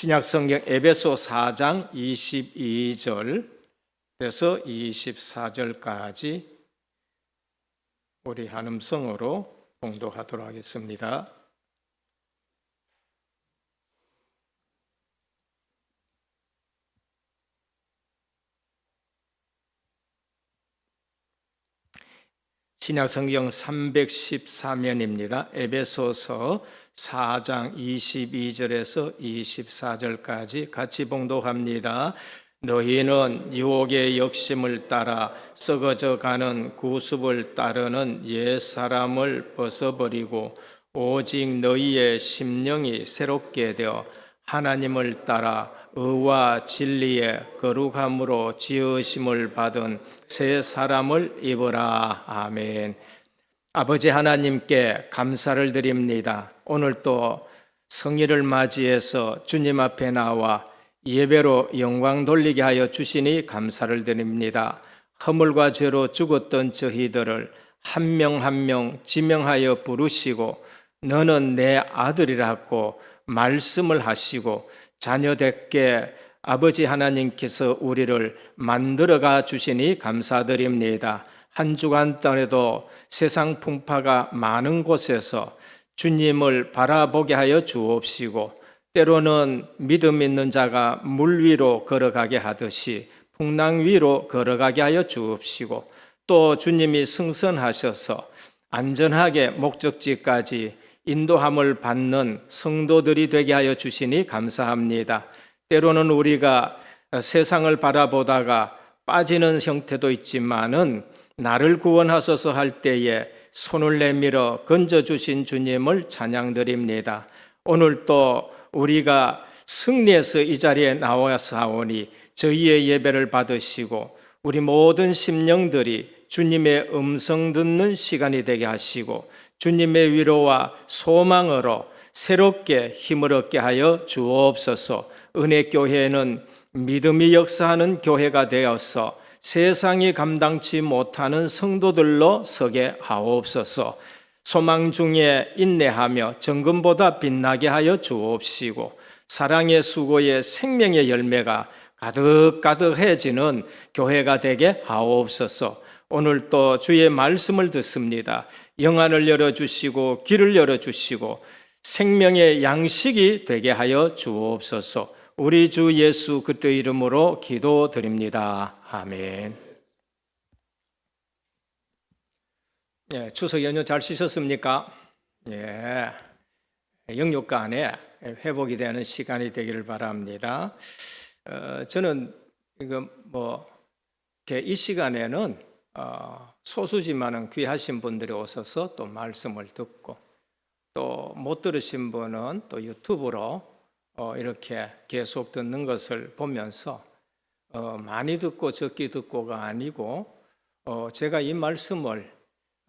신약 성경 에베소 4장 22절에서 24절까지 우리 한음성으로 봉독하도록 하겠습니다. 신약 성경 314면입니다. 에베소서 4장 22절에서 24절까지 같이 봉독합니다. 너희는 유혹의 욕심을 따라 썩어져 가는 구습을 따르는 옛 사람을 벗어버리고 오직 너희의 심령이 새롭게 되어 하나님을 따라 의와 진리의 거룩함으로 지으심을 받은 새 사람을 입으라. 아멘. 아버지 하나님께 감사를 드립니다. 오늘 또 성일을 맞이해서 주님 앞에 나와 예배로 영광 돌리게 하여 주시니 감사를 드립니다. 허물과 죄로 죽었던 저희들을 한 명 한명 지명하여 부르시고 너는 내 아들이라고 말씀을 하시고 자녀답게 아버지 하나님께서 우리를 만들어가 주시니 감사드립니다. 한 주간 동안에도 세상 풍파가 많은 곳에서 주님을 바라보게 하여 주옵시고 때로는 믿음 있는 자가 물 위로 걸어가게 하듯이 풍랑 위로 걸어가게 하여 주옵시고 또 주님이 승선하셔서 안전하게 목적지까지 인도함을 받는 성도들이 되게 하여 주시니 감사합니다. 때로는 우리가 세상을 바라보다가 빠지는 형태도 있지만은 나를 구원하소서 할 때에 손을 내밀어 건져 주신 주님을 찬양드립니다. 오늘 또 우리가 승리해서 이 자리에 나와사오니 저희의 예배를 받으시고 우리 모든 심령들이 주님의 음성 듣는 시간이 되게 하시고 주님의 위로와 소망으로 새롭게 힘을 얻게 하여 주옵소서. 은혜교회는 믿음이 역사하는 교회가 되어서 세상이 감당치 못하는 성도들로 서게 하옵소서. 소망 중에 인내하며 정금보다 빛나게 하여 주옵시고 사랑의 수고의 생명의 열매가 가득가득해지는 교회가 되게 하옵소서. 오늘 또 주의 말씀을 듣습니다. 영안을 열어주시고 길을 열어주시고 생명의 양식이 되게 하여 주옵소서. 우리 주 예수 그리스도 이름으로 기도드립니다. 아멘. 예, 추석 연휴 잘 쉬셨습니까? 예. 영육간에 회복이 되는 시간이 되기를 바랍니다. 어, 저는 이거 뭐 이렇게 이 시간에는 어, 소수지만은 귀하신 분들이 오셔서 또 말씀을 듣고 또 못 들으신 분은 또 유튜브로 어, 이렇게 계속 듣는 것을 보면서 어, 많이 듣고 적게 듣고가 아니고 어, 제가 이 말씀을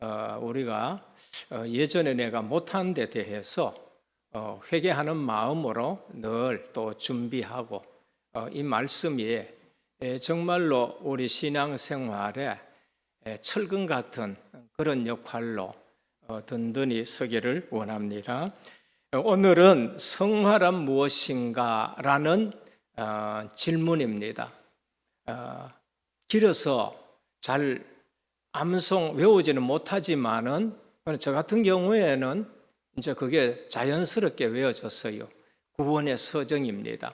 어, 우리가 어, 예전에 내가 못한 데 대해서 어, 회개하는 마음으로 늘 또 준비하고 어, 이 말씀이 에, 정말로 우리 신앙 생활에 에, 철근 같은 그런 역할로 어, 든든히 서기를 원합니다. 어, 오늘은 성화란 무엇인가 라는 어, 질문입니다. 어, 길어서 잘 암송 외우지는 못하지만은 저 같은 경우에는 이제 그게 자연스럽게 외워졌어요. 구원의 서정입니다.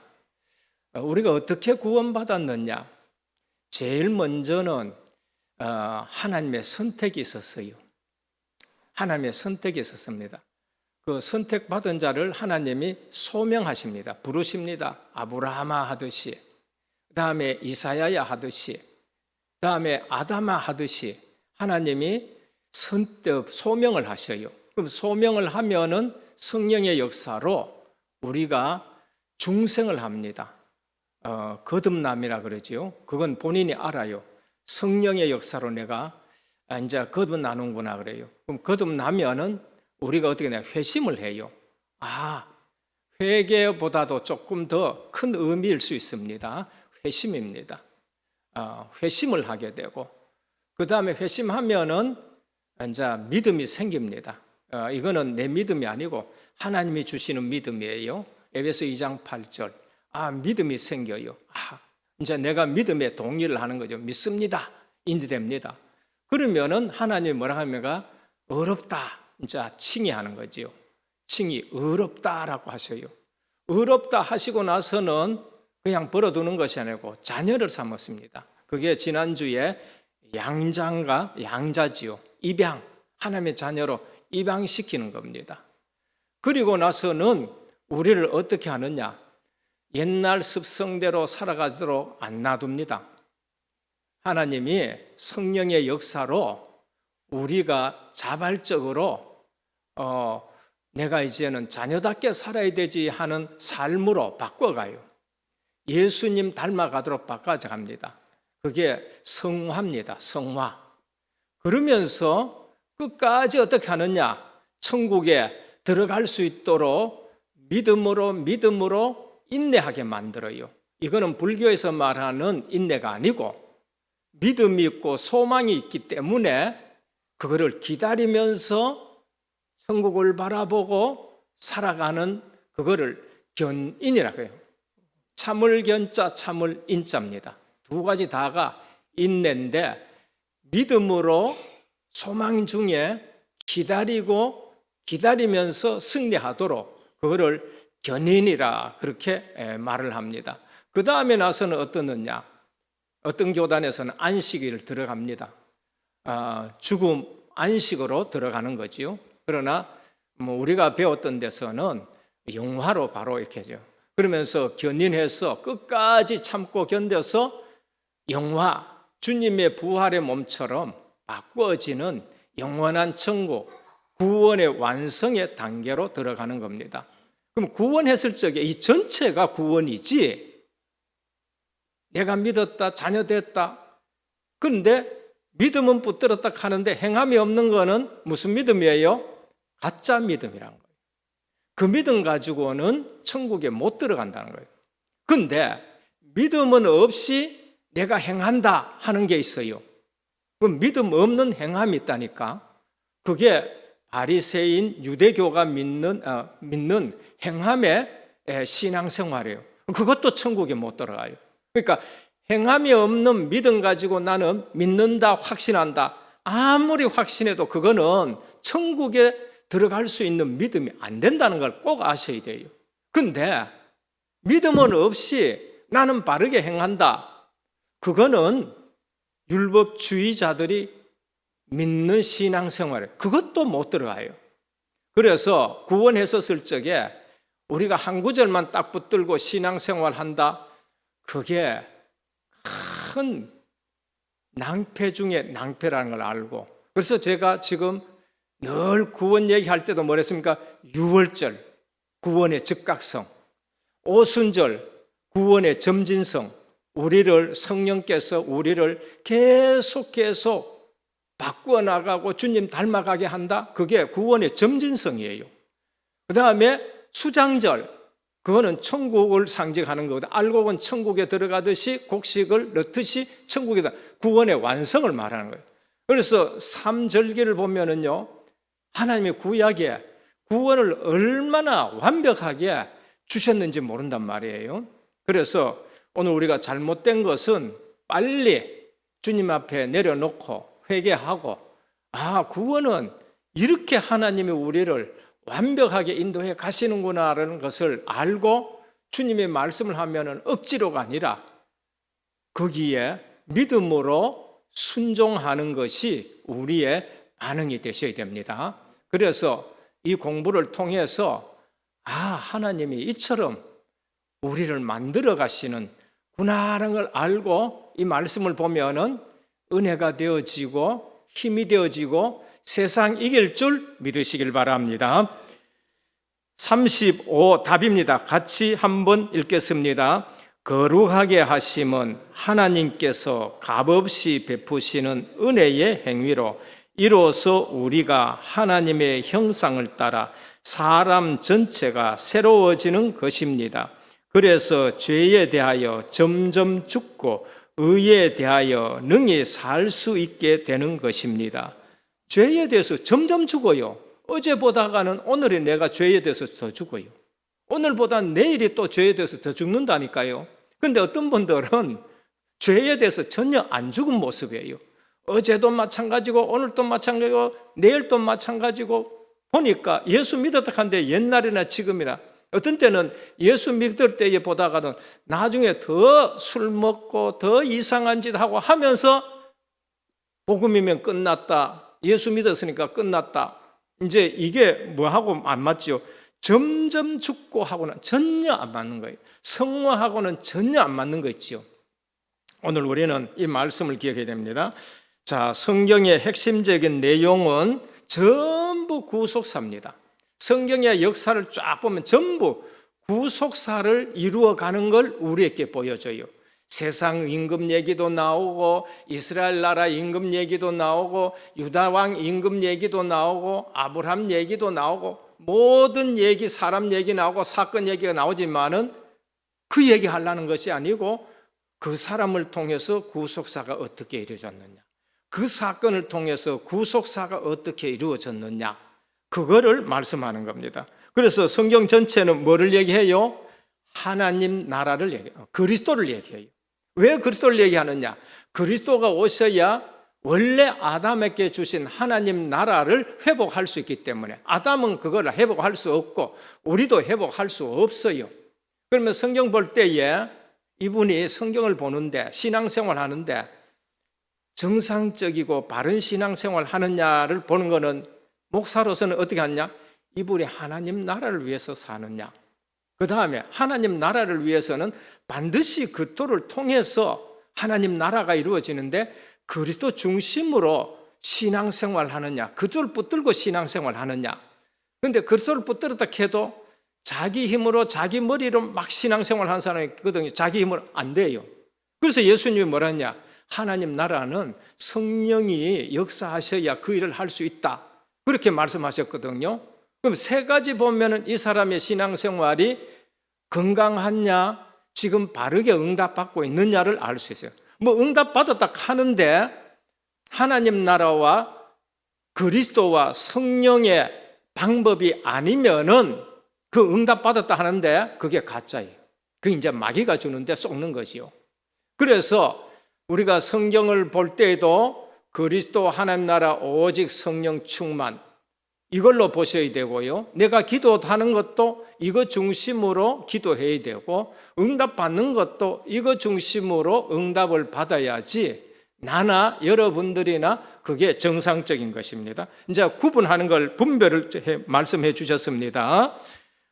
어, 우리가 어떻게 구원받았느냐? 제일 먼저는 어, 하나님의 선택이 있었어요. 하나님의 선택이 있었습니다. 그 선택받은 자를 하나님이 소명하십니다. 부르십니다. 아브라함아 하듯이, 그 다음에 이사야야 하듯이, 그 다음에 아담아 하듯이 하나님이 선뜻 소명을 하셔요. 그럼 소명을 하면은 성령의 역사로 우리가 중생을 합니다. 어, 거듭남이라 그러지요. 그건 본인이 알아요. 성령의 역사로 내가 아, 이제 거듭나는구나 그래요. 그럼 거듭나면은 우리가 어떻게 냐 회심을 해요. 아, 회개보다도 조금 더 큰 의미일 수 있습니다. 회심입니다. 어, 회심을 하게 되고 그 다음에 회심하면은 이제 믿음이 생깁니다. 어, 이거는 내 믿음이 아니고 하나님이 주시는 믿음이에요. 에베소 2장 8절 아, 믿음이 생겨요. 아, 이제 내가 믿음에 동의를 하는 거죠. 믿습니다. 인지됩니다. 그러면은 하나님이 뭐라 하면가 어렵다. 이제 칭의하는 거지요. 칭의 어렵다라고 하셔요. 어렵다 하시고 나서는 그냥 벌어두는 것이 아니고 자녀를 삼았습니다. 그게 지난주에 양장과 양자지요. 입양, 하나님의 자녀로 입양시키는 겁니다. 그리고 나서는 우리를 어떻게 하느냐? 옛날 습성대로 살아가도록 안 놔둡니다. 하나님이 성령의 역사로 우리가 자발적으로 어, 내가 이제는 자녀답게 살아야 되지 하는 삶으로 바꿔가요. 예수님 닮아가도록 바꿔갑니다. 그게 성화입니다. 성화. 그러면서 끝까지 어떻게 하느냐? 천국에 들어갈 수 있도록 믿음으로 믿음으로 인내하게 만들어요. 이거는 불교에서 말하는 인내가 아니고 믿음이 있고 소망이 있기 때문에 그거를 기다리면서 천국을 바라보고 살아가는 그거를 견인이라고 해요. 참을 견자 참을 인자입니다. 두 가지 다가 인내인데 믿음으로 소망 중에 기다리고 기다리면서 승리하도록 그거를 견인이라 그렇게 말을 합니다. 그 다음에 나서는 어떻느냐? 어떤 교단에서는 안식일 들어갑니다. 아, 죽음 안식으로 들어가는 거지요. 그러나 뭐 우리가 배웠던 데서는 영화로 바로 이렇게죠. 그러면서 견인해서 끝까지 참고 견뎌서 영화 주님의 부활의 몸처럼 바꾸어지는 영원한 천국 구원의 완성의 단계로 들어가는 겁니다. 그럼 구원했을 적에 이 전체가 구원이지 내가 믿었다 자녀 됐다 그런데 믿음은 붙들었다 하는데 행함이 없는 거는 무슨 믿음이에요? 가짜 믿음이란 거예요. 그 믿음 가지고는 천국에 못 들어간다는 거예요. 근데 믿음은 없이 내가 행한다 하는 게 있어요. 그 믿음 없는 행함이 있다니까. 그게 바리새인 유대교가 믿는 어, 믿는 행함의 신앙생활이에요. 그것도 천국에 못 들어가요. 그러니까 행함이 없는 믿음 가지고 나는 믿는다, 확신한다. 아무리 확신해도 그거는 천국에 들어갈 수 있는 믿음이 안 된다는 걸 꼭 아셔야 돼요. 근데 믿음은 없이 나는 바르게 행한다. 그거는 율법주의자들이 믿는 신앙생활, 그것도 못 들어가요. 그래서 구원했었을 적에 우리가 한 구절만 딱 붙들고 신앙생활 한다. 그게 큰 낭패 중에 낭패라는 걸 알고 그래서 제가 지금 늘 구원 얘기할 때도 뭐랬습니까? 유월절 구원의 즉각성 오순절 구원의 점진성 우리를 성령께서 우리를 계속 계속 바꾸어 나가고 주님 닮아가게 한다. 그게 구원의 점진성이에요. 그 다음에 수장절 그거는 천국을 상징하는 거거든. 알곡은 천국에 들어가듯이 곡식을 넣듯이 천국에 다 구원의 완성을 말하는 거예요. 그래서 삼절기를 보면은요, 하나님의 구약에 구원을 얼마나 완벽하게 주셨는지 모른단 말이에요. 그래서 오늘 우리가 잘못된 것은 빨리 주님 앞에 내려놓고 회개하고, 아, 구원은 이렇게 하나님이 우리를 완벽하게 인도해 가시는구나라는 것을 알고 주님의 말씀을 하면은 억지로가 아니라 거기에 믿음으로 순종하는 것이 우리의 반응이 되셔야 됩니다. 그래서 이 공부를 통해서 아, 하나님이 이처럼 우리를 만들어 가시는 구나라는 걸 알고 이 말씀을 보면은 은혜가 되어지고 힘이 되어지고 세상 이길 줄 믿으시길 바랍니다. 35 답입니다. 같이 한번 읽겠습니다. 거룩하게 하심은 하나님께서 값없이 베푸시는 은혜의 행위로 이로써 우리가 하나님의 형상을 따라 사람 전체가 새로워지는 것입니다. 그래서 죄에 대하여 점점 죽고 의에 대하여 능히 살 수 있게 되는 것입니다. 죄에 대해서 점점 죽어요. 어제 보다가는 오늘이 내가 죄에 대해서 더 죽어요. 오늘보다 내일이 또 죄에 대해서 더 죽는다니까요. 근데 어떤 분들은 죄에 대해서 전혀 안 죽은 모습이에요. 어제도 마찬가지고 오늘도 마찬가지고 내일도 마찬가지고 보니까 예수 믿었다 한데 옛날이나 지금이나 어떤 때는 예수 믿을 때에 보다가는 나중에 더 술 먹고 더 이상한 짓 하고 하면서 복음이면 끝났다. 예수 믿었으니까 끝났다. 이제 이게 뭐하고 안 맞지요? 점점 죽고 하고는 전혀 안 맞는 거예요. 성화하고는 전혀 안 맞는 거 있지요. 오늘 우리는 이 말씀을 기억해야 됩니다. 자, 성경의 핵심적인 내용은 전부 구속사입니다. 성경의 역사를 쫙 보면 전부 구속사를 이루어가는 걸 우리에게 보여줘요. 세상 임금 얘기도 나오고 이스라엘 나라 임금 얘기도 나오고 유다 왕 임금 얘기도 나오고 아브람 얘기도 나오고 모든 얘기 사람 얘기 나오고 사건 얘기가 나오지만은 그 얘기 하려는 것이 아니고 그 사람을 통해서 구속사가 어떻게 이루어졌느냐 그 사건을 통해서 구속사가 어떻게 이루어졌느냐 그거를 말씀하는 겁니다. 그래서 성경 전체는 뭐를 얘기해요? 하나님 나라를 얘기해요. 그리스도를 얘기해요. 왜 그리스도를 얘기하느냐? 그리스도가 오셔야 원래 아담에게 주신 하나님 나라를 회복할 수 있기 때문에 아담은 그걸 회복할 수 없고 우리도 회복할 수 없어요. 그러면 성경 볼 때에 이분이 성경을 보는데 신앙생활 하는데 정상적이고 바른 신앙생활 하느냐를 보는 것은 목사로서는 어떻게 하느냐? 이분이 하나님 나라를 위해서 사느냐? 그 다음에 하나님 나라를 위해서는 반드시 그 도를 통해서 하나님 나라가 이루어지는데 그리스도 중심으로 신앙생활 하느냐? 그 도를 붙들고 신앙생활 하느냐? 근데 그리스도를 붙들었다 해도 자기 힘으로 자기 머리로 막 신앙생활 하는 사람이 있거든요. 자기 힘으로 안 돼요. 그래서 예수님이 뭐라 했냐? 하나님 나라는 성령이 역사하셔야 그 일을 할 수 있다. 그렇게 말씀하셨거든요. 그럼 세 가지 보면은 이 사람의 신앙생활이 건강하냐, 지금 바르게 응답받고 있느냐를 알 수 있어요. 뭐 응답받았다 하는데 하나님 나라와 그리스도와 성령의 방법이 아니면은 그 응답받았다 하는데 그게 가짜예요. 그 이제 마귀가 주는데 속는 것이요. 그래서 우리가 성경을 볼 때에도 그리스도 하나님 나라 오직 성령 충만 이걸로 보셔야 되고요. 내가 기도하는 것도 이거 중심으로 기도해야 되고 응답 받는 것도 이거 중심으로 응답을 받아야지 나나 여러분들이나 그게 정상적인 것입니다. 이제 구분하는 걸 분별을 해- 말씀해 주셨습니다.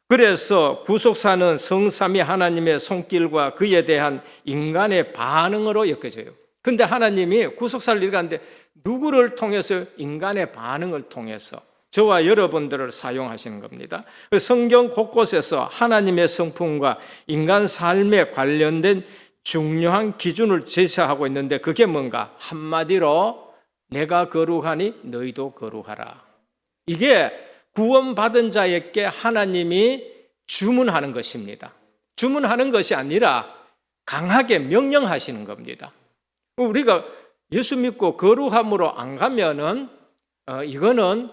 그래서 구속사는 성삼위 하나님의 손길과 그에 대한 인간의 반응으로 엮여져요. 근데 하나님이 구속사를 일가는데 누구를 통해서 인간의 반응을 통해서 저와 여러분들을 사용하시는 겁니다. 그 성경 곳곳에서 하나님의 성품과 인간 삶에 관련된 중요한 기준을 제시하고 있는데 그게 뭔가 한마디로 내가 거룩하니 너희도 거룩하라. 이게 구원받은 자에게 하나님이 주문하는 것입니다. 주문하는 것이 아니라 강하게 명령하시는 겁니다. 우리가 예수 믿고 거룩함으로 안 가면은 어, 이거는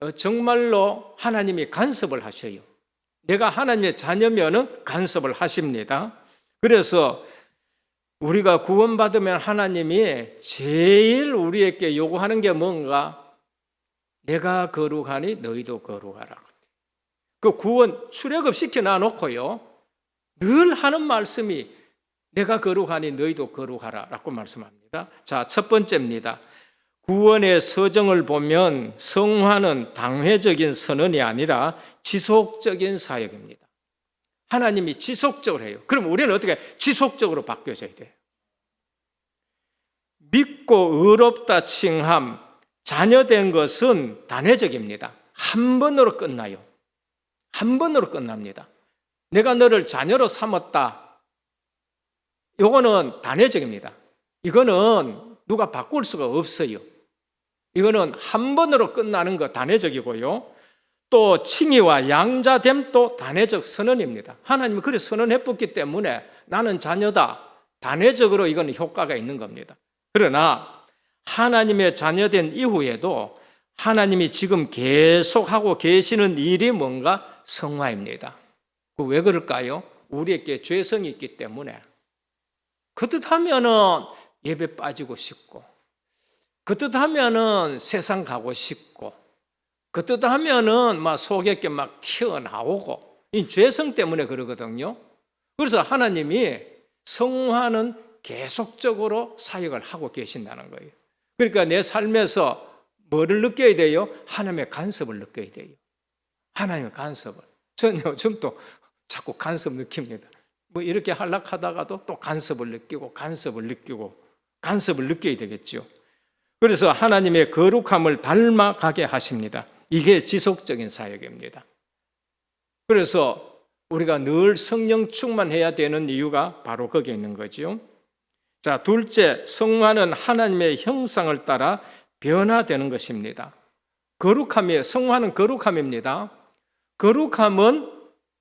어, 정말로 하나님이 간섭을 하셔요. 내가 하나님의 자녀면은 간섭을 하십니다. 그래서 우리가 구원받으면 하나님이 제일 우리에게 요구하는 게 뭔가? 내가 거룩하니 너희도 거룩하라. 그 구원 출애굽 시켜 놔 놓고요. 늘 하는 말씀이 내가 거룩하니 너희도 거룩하라라고 말씀합니다. 자, 첫 번째입니다. 구원의 서정을 보면 성화는 당회적인 선언이 아니라 지속적인 사역입니다. 하나님이 지속적으로 해요. 그럼 우리는 어떻게 지속적으로 바뀌어져야 돼요? 믿고 의롭다 칭함, 자녀된 것은 단회적입니다. 한 번으로 끝나요. 한 번으로 끝납니다. 내가 너를 자녀로 삼았다. 이거는 단회적입니다. 이거는 누가 바꿀 수가 없어요. 이거는 한 번으로 끝나는 거 단회적이고요. 또 칭의와 양자됨도 단회적 선언입니다. 하나님이 그래 선언해봤기 때문에 나는 자녀다. 단회적으로 이건 효과가 있는 겁니다. 그러나 하나님의 자녀된 이후에도 하나님이 지금 계속 하고 계시는 일이 뭔가 성화입니다. 그왜 그럴까요? 우리에게 죄성이 있기 때문에. 그듯하면은 예배 빠지고 싶고, 그듯하면은 세상 가고 싶고, 그듯하면은 막 속에 게막 튀어나오고, 이 죄성 때문에 그러거든요. 그래서 하나님이 성화는 계속적으로 사역을 하고 계신다는 거예요. 그러니까 내 삶에서 뭐를 느껴야 돼요? 하나님의 간섭을 느껴야 돼요. 하나님의 간섭을. 저는 요즘 또 자꾸 간섭 느낍니다. 뭐 이렇게 한락하다가도 또 간섭을 느끼고 간섭을 느끼고 간섭을 느껴야 되겠죠. 그래서 하나님의 거룩함을 닮아가게 하십니다. 이게 지속적인 사역입니다. 그래서 우리가 늘 성령 충만해야 되는 이유가 바로 거기에 있는 거죠. 자, 둘째, 성화는 하나님의 형상을 따라 변화되는 것입니다. 거룩함이 성화는 거룩함입니다. 거룩함은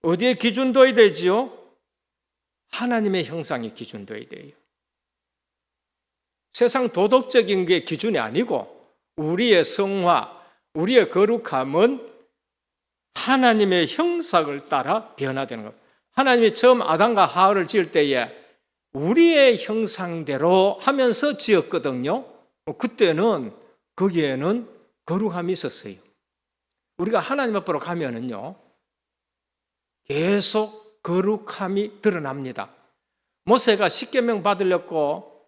어디에 기준둬야 되지요? 하나님의 형상이 기준둬야 돼요. 세상 도덕적인 게 기준이 아니고 우리의 성화, 우리의 거룩함은 하나님의 형상을 따라 변화되는 것. 하나님이 처음 아담과 하와를 지을 때에 우리의 형상대로 하면서 지었거든요. 그때는 거기에는 거룩함이 있었어요. 우리가 하나님 앞으로 가면은요, 계속 거룩함이 드러납니다. 모세가 십계명 받으려고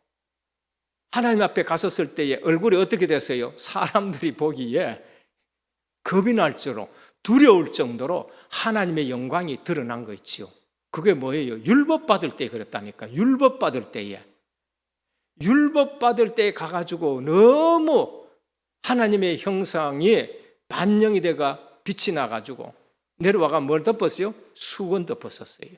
하나님 앞에 갔었을 때에 얼굴이 어떻게 됐어요? 사람들이 보기에 겁이 날 줄로 두려울 정도로 하나님의 영광이 드러난 거 있지요. 그게 뭐예요? 율법 받을 때 그랬다니까. 율법 받을 때에. 율법 받을 때에 가가지고 너무 하나님의 형상이 반영이 돼가 빛이 나가지고 내려와가 뭘 덮었어요? 수건 덮었었어요.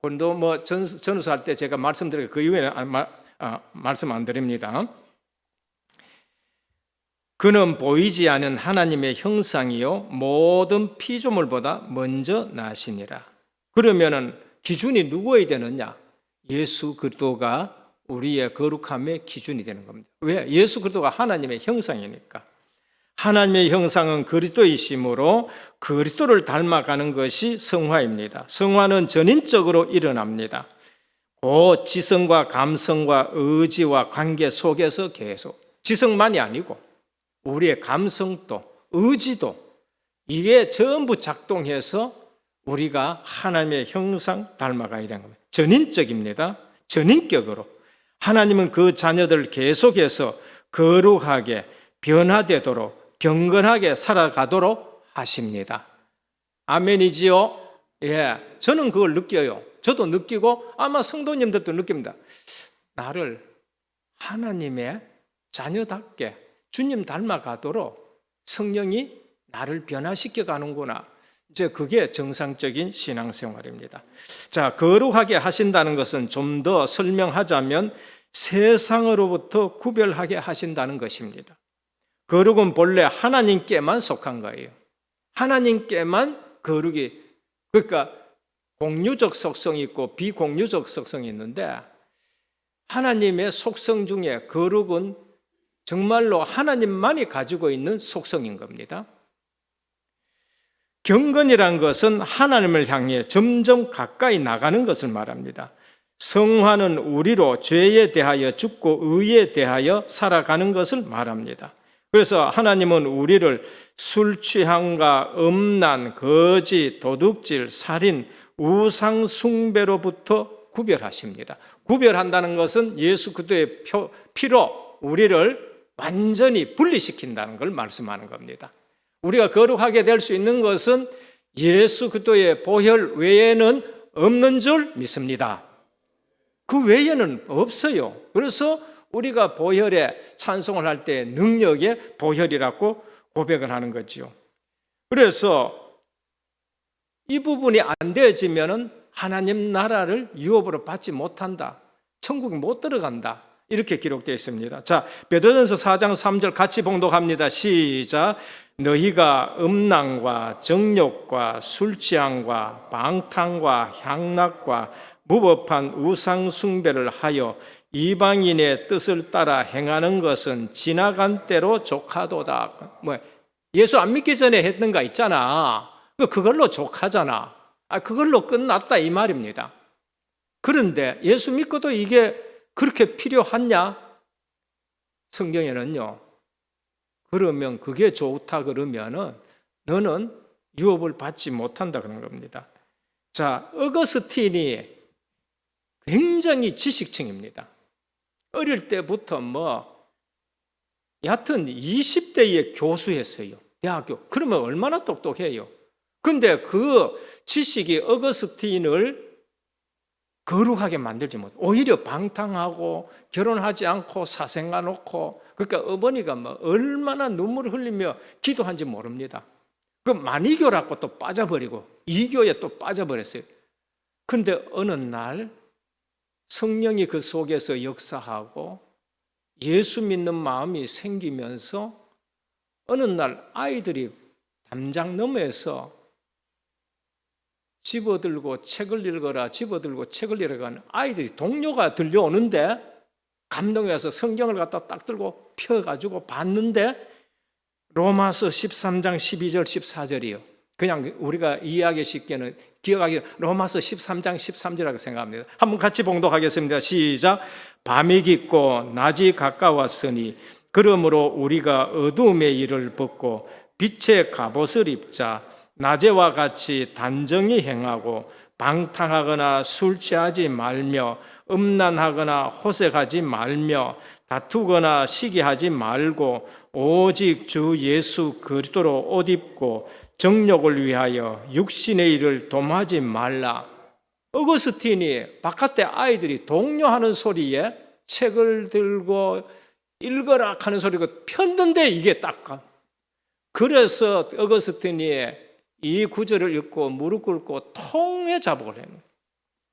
그런데 뭐 전, 전우사 할 때 제가 말씀드린 그 이후에 아, 마, 아, 말씀 안 드립니다. 그는 보이지 않은 하나님의 형상이요 모든 피조물보다 먼저 나시니라. 그러면은 기준이 누구에 되느냐? 예수 그리스도가 우리의 거룩함의 기준이 되는 겁니다. 왜? 예수 그리스도가 하나님의 형상이니까. 하나님의 형상은 그리스도이심으로 그리스도를 닮아가는 것이 성화입니다. 성화는 전인적으로 일어납니다. 곧 지성과 감성과 의지와 관계 속에서 계속 지성만이 아니고 우리의 감성도 의지도 이게 전부 작동해서 우리가 하나님의 형상 닮아가야 되는 겁니다. 전인적입니다. 전인격으로 하나님은 그 자녀들을 계속해서 거룩하게 변화되도록 경건하게 살아가도록 하십니다. 아멘이지요? 예, 저는 그걸 느껴요. 저도 느끼고 아마 성도님들도 느낍니다. 나를 하나님의 자녀답게 주님 닮아가도록 성령이 나를 변화시켜 가는구나. 이제 그게 정상적인 신앙생활입니다. 자, 거룩하게 하신다는 것은 좀 더 설명하자면 세상으로부터 구별하게 하신다는 것입니다. 거룩은 본래 하나님께만 속한 거예요. 하나님께만 거룩이 그러니까 공유적 속성이 있고 비공유적 속성이 있는데 하나님의 속성 중에 거룩은 정말로 하나님만이 가지고 있는 속성인 겁니다. 경건이란 것은 하나님을 향해 점점 가까이 나가는 것을 말합니다. 성화는 우리로 죄에 대하여 죽고 의에 대하여 살아가는 것을 말합니다. 그래서 하나님은 우리를 술 취함과 음란, 거짓, 도둑질, 살인, 우상 숭배로부터 구별하십니다. 구별한다는 것은 예수 그리스도의 피로 우리를 완전히 분리시킨다는 걸 말씀하는 겁니다. 우리가 거룩하게 될 수 있는 것은 예수 그리스도의 보혈 외에는 없는 줄 믿습니다. 그 외에는 없어요. 그래서 우리가 보혈에 찬송을 할 때 능력의 보혈이라고 고백을 하는 거지요. 그래서 이 부분이 안 되어지면은 하나님 나라를 유업으로 받지 못한다. 천국에 못 들어간다. 이렇게 기록되어 있습니다. 자, 베드로전서 4장 3절 같이 봉독합니다. 시작. 너희가 음란과 정욕과 술 취함과 방탕과 향락과 무법한 우상 숭배를 하여 이방인의 뜻을 따라 행하는 것은 지나간 때로 족하도다. 뭐 예수 안 믿기 전에 했던 거 있잖아. 그 그걸로 족하잖아. 아, 그걸로 끝났다 이 말입니다. 그런데 예수 믿고도 이게 그렇게 필요하냐? 성경에는요. 그러면 그게 좋다 그러면은 너는 유업을 받지 못한다 그런 겁니다. 자, 어거스틴이 굉장히 지식층입니다. 어릴 때부터 뭐 얕은 20대의 교수였어요. 대학교. 그러면 얼마나 똑똑해요. 근데 그 지식이 어거스틴을 거룩하게 만들지 못. 오히려 방탕하고 결혼하지 않고 사생아 놓고 그러니까 어머니가 뭐 얼마나 눈물을 흘리며 기도한지 모릅니다. 그 만이교라고 또 빠져버리고 이교에 또 빠져버렸어요. 근데 어느 날 성령이 그 속에서 역사하고 예수 믿는 마음이 생기면서 어느 날 아이들이 담장 너머에서 집어들고 책을 읽어라 집어들고 책을 읽어가는 아이들이 동료가 들려오는데 감동이 와서 성경을 갖다 딱 들고 펴가지고 봤는데 로마서 13장 12절 14절이요. 그냥 우리가 이해하기 쉽게는 기억하기 로마서 13장 13절이라고 생각합니다. 한번 같이 봉독하겠습니다. 시작. 밤이 깊고 낮이 가까웠으니 그러므로 우리가 어두움의 일을 벗고 빛의 갑옷을 입자 낮에와 같이 단정히 행하고 방탕하거나 술 취하지 말며 음란하거나 호색하지 말며 다투거나 시기하지 말고 오직 주 예수 그리스도로 옷 입고 정욕을 위하여 육신의 일을 도모하지 말라. 어거스틴이 바깥에 아이들이 독려하는 소리에 책을 들고 읽어라 하는 소리가 폈는데 이게 딱 가. 그래서 어거스틴이 이 구절을 읽고 무릎 꿇고 통해 자복을 해요.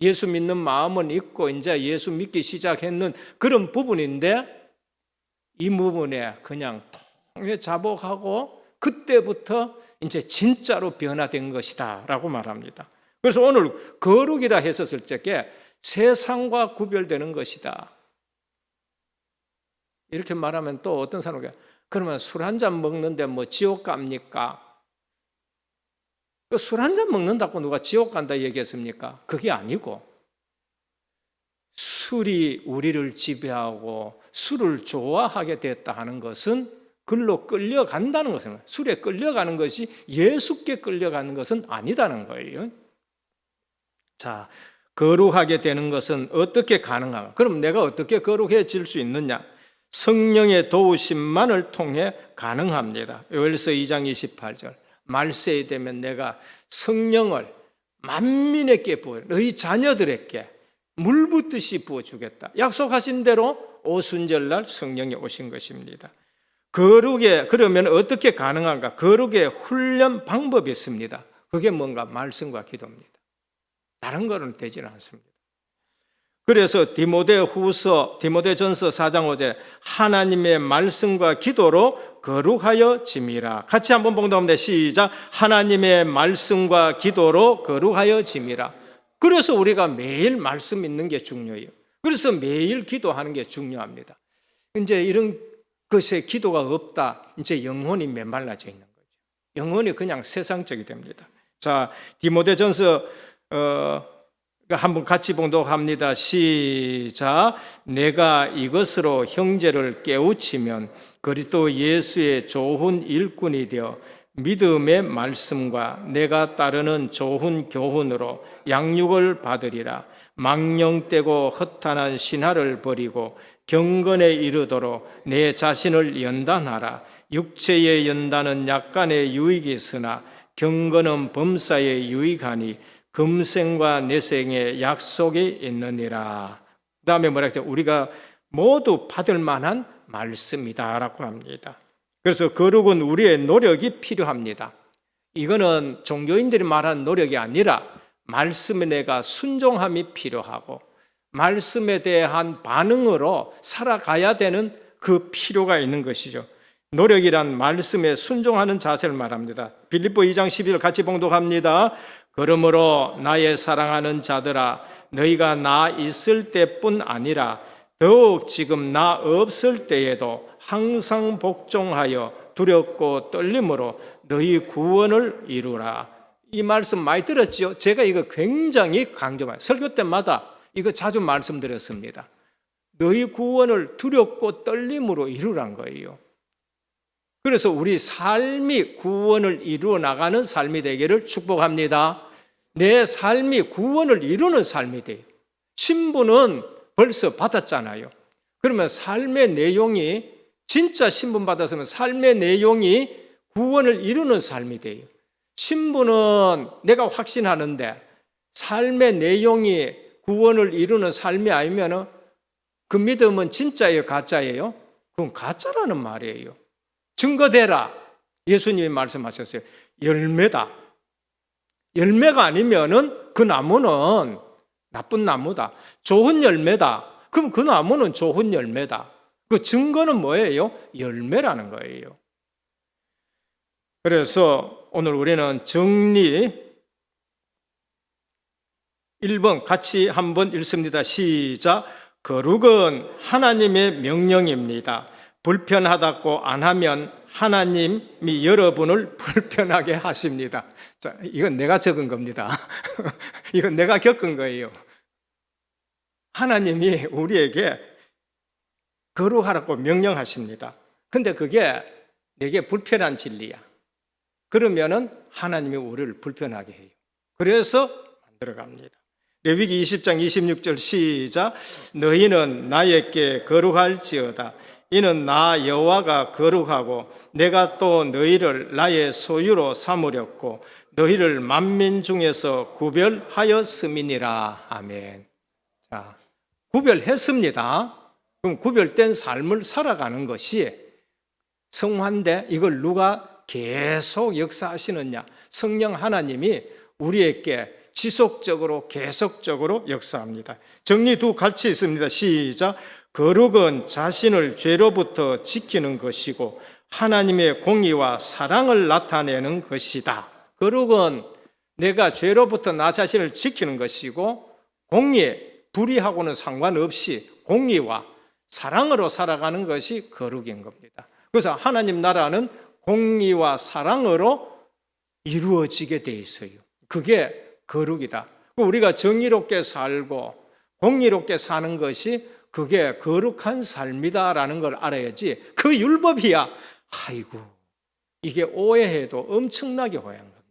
예수 믿는 마음은 있고 이제 예수 믿기 시작했는 그런 부분인데 이 부분에 그냥 통해 자복하고 그때부터 이제 진짜로 변화된 것이다라고 말합니다. 그래서 오늘 거룩이라 했었을 적에 세상과 구별되는 것이다. 이렇게 말하면 또 어떤 사람이 그러면 술 한 잔 먹는데 뭐 지옥 갑니까? 그술한 잔 먹는다고 누가 지옥 간다 얘기했습니까? 그게 아니고 술이 우리를 지배하고 술을 좋아하게 됐다 하는 것은 글로 끌려간다는 것은 술에 끌려가는 것이 예수께 끌려가는 것은 아니다는 거예요. 자, 거룩하게 되는 것은 어떻게 가능한가? 그럼 내가 어떻게 거룩해질 수 있느냐? 성령의 도우심만을 통해 가능합니다. 요엘서 2장 28절. 말세에 되면 내가 성령을 만민에게 부어 너희 자녀들에게 물 붓듯이 부어 주겠다. 약속하신 대로 오순절날 성령이 오신 것입니다. 거룩에 그러면 어떻게 가능한가? 거룩의 훈련 방법이 있습니다. 그게 뭔가 말씀과 기도입니다. 다른 거는 되지는 않습니다. 그래서 디모데 후서, 디모데 전서 4장 5절 하나님의 말씀과 기도로 거룩하여 짐이라. 같이 한번 봉독합니다. 시작. 하나님의 말씀과 기도로 거룩하여 짐이라. 그래서 우리가 매일 말씀 있는 게 중요해요. 그래서 매일 기도하는 게 중요합니다. 이제 이런 것에 기도가 없다. 이제 영혼이 메말라져 있는 거죠. 영혼이 그냥 세상적이 됩니다. 자, 디모데전서 어, 한번 같이 봉독합니다. 시작. 내가 이것으로 형제를 깨우치면 그리스도 예수의 좋은 일꾼이 되어 믿음의 말씀과 내가 따르는 좋은 교훈으로 양육을 받으리라. 망령되고 허탄한 신화를 버리고 경건에 이르도록 내 자신을 연단하라. 육체의 연단은 약간의 유익이 있으나 경건은 범사에 유익하니 금생과 내생의 약속이 있느니라. 그 다음에 뭐라 했죠? 우리가 모두 받을 만한 말씀이다라고 합니다. 그래서 거룩은 우리의 노력이 필요합니다. 이거는 종교인들이 말하는 노력이 아니라 말씀에 내가 순종함이 필요하고 말씀에 대한 반응으로 살아가야 되는 그 필요가 있는 것이죠. 노력이란 말씀에 순종하는 자세를 말합니다. 빌립보 2장 11절 같이 봉독합니다. 그러므로 나의 사랑하는 자들아 너희가 나 있을 때뿐 아니라 더욱 지금 나 없을 때에도 항상 복종하여 두렵고 떨림으로 너희 구원을 이루라. 이 말씀 많이 들었지요? 제가 이거 굉장히 강조해요. 설교 때마다 이거 자주 말씀드렸습니다. 너희 구원을 두렵고 떨림으로 이루란 거예요. 그래서 우리 삶이 구원을 이루어 나가는 삶이 되기를 축복합니다. 내 삶이 구원을 이루는 삶이 돼요. 신분은 벌써 받았잖아요. 그러면 삶의 내용이 진짜 신분 받았으면 삶의 내용이 구원을 이루는 삶이 돼요. 신분은 내가 확신하는데 삶의 내용이 구원을 이루는 삶이 아니면 그 믿음은 진짜예요, 가짜예요? 그건 가짜라는 말이에요. 증거대라. 예수님이 말씀하셨어요. 열매다. 열매가 아니면은 그 나무는 나쁜 나무다. 좋은 열매다. 그럼 그 나무는 좋은 열매다. 그 증거는 뭐예요? 열매라는 거예요. 그래서 오늘 우리는 정리 1번 같이 한번 읽습니다. 시작. 거룩은 하나님의 명령입니다. 불편하다고 안 하면 하나님이 여러분을 불편하게 하십니다. 자, 이건 내가 적은 겁니다. 이건 내가 겪은 거예요. 하나님이 우리에게 거룩하라고 명령하십니다. 근데 그게 내게 불편한 진리야. 그러면은 하나님이 우리를 불편하게 해요. 그래서 만들어 갑니다. 레위기 20장 26절 시작 너희는 나에게 거룩할지어다 이는 나 여호와가 거룩하고 내가 또 너희를 나의 소유로 삼으렸고 너희를 만민 중에서 구별하였음이니라 아멘. 자, 구별했습니다. 그럼 구별된 삶을 살아가는 것이 성화인데 이걸 누가 계속 역사하시느냐? 성령 하나님이 우리에게 지속적으로 계속적으로 역사합니다. 정리 두 같이 있습니다. 시작. 거룩은 자신을 죄로부터 지키는 것이고 하나님의 공의와 사랑을 나타내는 것이다. 거룩은 내가 죄로부터 나 자신을 지키는 것이고 공의 불의하고는 상관없이 공의와 사랑으로 살아가는 것이 거룩인 겁니다. 그래서 하나님 나라는 공의와 사랑으로 이루어지게 돼 있어요. 그게 거룩이다. 우리가 정의롭게 살고 공의롭게 사는 것이 그게 거룩한 삶이다라는 걸 알아야지. 그 율법이야. 아이고, 이게 오해해도 엄청나게 오해한 겁니다.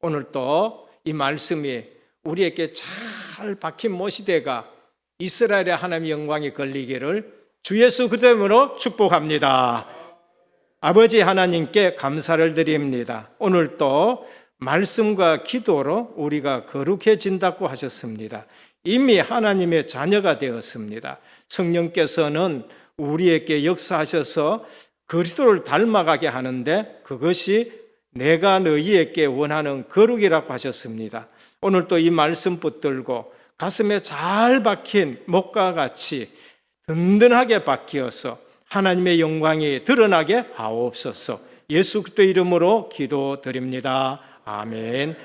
오늘 또 이 말씀이 우리에게 잘 박힌 모시대가 이스라엘의 하나님의 영광이 걸리기를 주 예수 그름으로 축복합니다. 아버지 하나님께 감사를 드립니다. 오늘 또 말씀과 기도로 우리가 거룩해진다고 하셨습니다. 이미 하나님의 자녀가 되었습니다. 성령께서는 우리에게 역사하셔서 그리스도를 닮아가게 하는데 그것이 내가 너희에게 원하는 거룩이라고 하셨습니다. 오늘 또 이 말씀 붙들고 가슴에 잘 박힌 목과 같이 든든하게 박히어서 하나님의 영광이 드러나게 하옵소서. 예수 그리스도 이름으로 기도드립니다. 아멘.